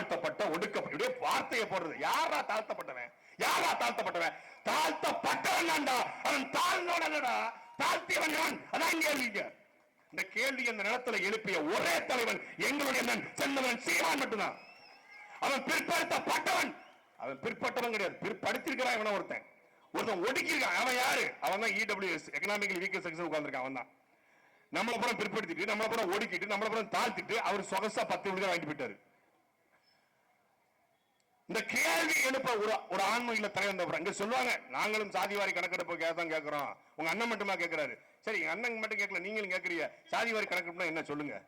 தாழ்த்தப்பட்ட ஒடுக்கப்பட்ட வார்த்தையை போடுறது. யாரா தாழ்த்தப்பட்டவன்? யாரா தாழ்த்தப்பட்டவன்? தாழ்த்தப்பட்டவன் தான்டா அவன் தாழ்ந்தோடா தாழ்த்தியவன் நான் அதான் கேள்விங்க இந்த கேள்வி அந்த நிலத்துல எழுப்பிய ஒரே தலைவன் எங்களுடைய சென்னவன் சீவான் சீமான் மட்டும்தான். அவன் பிற்படுத்தப்பட்டவன். அவன் பிற்பட்டவன் கிடையாது. பிற்படுத்திருக்கிறான் இவன ஒருத்தன். ஒருத்தன் ஒடுக்கியிருக்கான். அவன் யாரு? அவன் தான் இடபிள்யூஎஸ் எக்கனாமிக்கல் வீக்க செக்ஷன் உட்கார்ந்திருக்கான். அவன் தான் நம்மள புறம் பிற்படுத்திட்டு நம்மள புறம் ஒடுக்கிட்டு நம்மள புறம் தாழ்த்திட்டு அவர் சொகசா பத்து விழுத வாங்கிட்டு போயிட்டாரு. இந்த கேள்வி எழுப்ப ஒரு ஒரு ஆன்மீக தலைவர் இங்க சொல்லுவாங்க நாங்களும் சாதிவாரி கணக்கெடுப்பு கேதான் கேட்கிறோம். உங்க அண்ணன் மட்டுமா கேட்கிறாரு? சரி எங்க அண்ணன் மட்டும் கேட்கல நீங்களும் கேட்கறீங்க. சாதிவாரி கணக்கெடுப்புனா என்ன? சொல்லுங்க.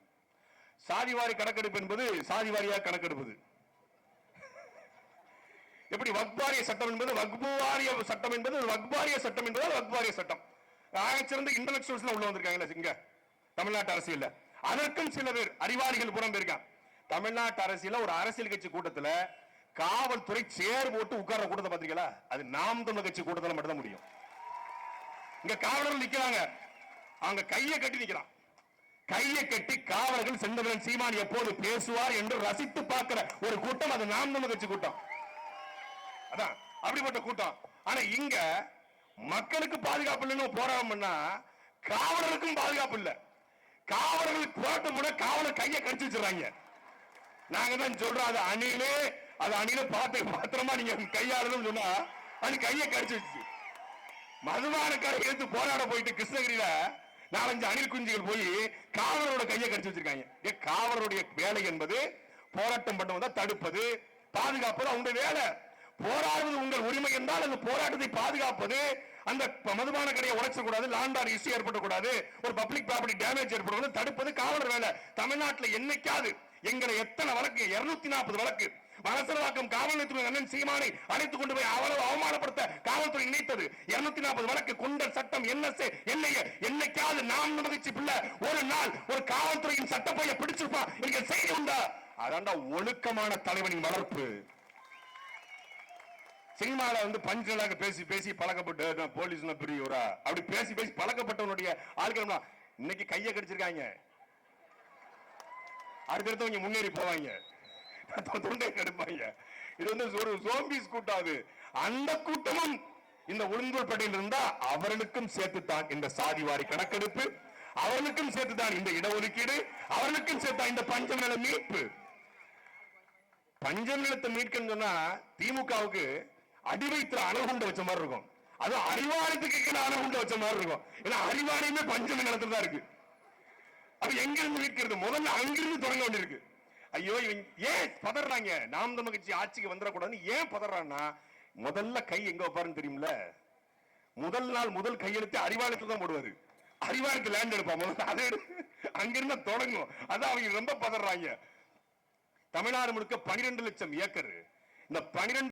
சாதிவாரி கணக்கெடுப்பு என்பது சாதிவாரியா கணக்கெடுப்பது? எப்படி வக்பாரிய சட்டம் என்பது வக்புவாரிய சட்டம் என்பது வக்பாரிய சட்டம் என்பது வக்பாரிய சட்டம். ஆகச்சிறந்த இன்டலெக்சுவல்ஸ் உள்ள வந்திருக்காங்க இங்க. தமிழ்நாட்டு அரசியல் அதற்கும் சில பேர் அறிவாளிகள் புறம் போயிருக்கான் தமிழ்நாட்டு அரசியல ஒரு அரசியல் கட்சி கூட்டத்துல காவல்துறை சேர் போட்டு உட்கார கூட்டத்தை பாத்தீங்களா அது நாம் தமிழ் கட்சி கூட்டத்துல மட்டும் தான் முடியும். இங்க காவலர்கள் நிக்கிறாங்க. அவங்க கையை கட்டி நிக்கிறான். கையை கட்டி காவலர்கள் செந்தமிழன் சீமான் எப்போது பேசுவார் என்று ரசித்து பார்க்கிற ஒரு கூட்டம் அது நாம் தமிழ் கட்சி கூட்டம். அதான் அப்படிப்பட்ட கூட்டம். ஆனா இங்க மக்களுக்கு பாதுகாப்பு இல்லைன்னு போராட்டம் பண்ணா காவலருக்கும் பாதுகாப்பு இல்ல. காவலர்களுக்கு போராட்டம் பண்ண காவலர் கையை கடிச்சு வச்சிடறாங்க. நாங்க தான் சொல்றோம் அது அணிலே அது அணில பார்த்து பாத்திரமா நீங்க கையாளணும் சொன்னா அது கையை கடிச்சு வச்சு மதுபானக்காரை எடுத்து போராட போயிட்டு கிருஷ்ணகிரியில நாலஞ்சு அணில் குஞ்சுகள் போய் காவலரோட கையை கடிச்சு வச்சிருக்காங்க. ஏ, காவலருடைய வேலை என்பது போராட்டம் பண்ணுவதா தடுப்பது பாதுகாப்பது அவங்களுடைய வேலை. போராடுவது உங்கள் உரிமை என்றால் அந்த போராட்டத்தை பாதுகாப்பது அந்த மதுபான கடையை உடைச்சக்கூடாது லாண்டார் இஷ்யூ ஏற்படக்கூடாது ஒரு பப்ளிக் ப்ராப்பர்ட்டி டேமேஜ் ஏற்படக்கூடாது தடுப்பது காவலர் வேலை. தமிழ்நாட்டில் என்னைக்காவது எங்களை எத்தனை வழக்கு இருநூத்தி நாற்பது வழக்கு வலசரவாக்கம் காவல் நிலையத்துறை அண்ணன் சீமானை அழைத்துக் கொண்டு போய் அவ்வளவு அவமானப்படுத்த காவல்துறை நினைத்தது. இருநூத்தி நாற்பது வழக்கு குண்டர் சட்டம் என்எஸ்ஏ என்னைய என்னைக்காவது நாம் மகிழ்ச்சி பிள்ளை ஒரு நாள் ஒரு காவல்துறையின் சட்டப்பைய பிடிச்சிருப்பா. எனக்கு செய்தி உண்டா? அதாண்டா ஒழுக்கமான தலைவனின் வளர்ப்பு. சினிமால வந்து பஞ்சலாக பேசி பேசி பழக்கப்பட்டு போலீஸ் போலீஸ்னா பெரியவரா அப்படி பேசி பேசி பழக்கப்பட்டவனுடைய ஆட்கள் இன்னைக்கு கையை கடிச்சிருக்காங்க. அடுத்தடுத்தவங்க முன்னேறி போவாங்க. தொண்டை இது வந்து ஒரு சோம்பிஸ் கூட்டம் அது. அந்த கூட்டமும் இந்த உளுந்தூர்பேட்டையில் இருந்தா அவர்களுக்கும் சேர்த்துத்தான் இந்த சாதிவாரி கணக்கெடுப்பு அவர்களுக்கும் சேர்த்துதான் இந்த இடஒதுக்கீடு அவர்களுக்கும் சேர்த்தா இந்த பஞ்சம் நில மீட்பு. பஞ்சம் நிலத்தை மீட்கன்னு சொன்னா திமுகவுக்கு அடி வைத்திர அணுகுண்ட வச்ச மாதிரி இருக்கும். அது அறிவாலயத்துக்கு கீழே அணுகுண்ட வச்ச மாதிரி இருக்கும். ஏன்னா அறிவாலயமே பஞ்சம் நிலத்துல தான் இருக்கு. அப்ப எங்கிருந்து மீட்கிறது? முதல்ல அங்கிருந்து தொடங்க வேண்டியிருக்கு. ஐயோ இவன் ஏன் பதறாங்க? நாம் தமிழ் கட்சி ஆட்சிக்கு வந்துடக்கூடாதுன்னு ஏன் பதறான்னா முதல்ல கை எங்க வைப்பாருன்னு தெரியும்ல? முதல் நாள் முதல் கையெழுத்து அறிவாலயத்துல தான் போடுவாரு. அறிவாலயத்து லேண்ட் எடுப்பான். முதல்ல அதை அங்கிருந்து தொடங்கும். அதான் அவங்க ரொம்ப பதறாங்க. தமிழ்நாடு முழுக்க பனிரெண்டு லட்சம் ஏக்கர். இந்த பனிரெண்டு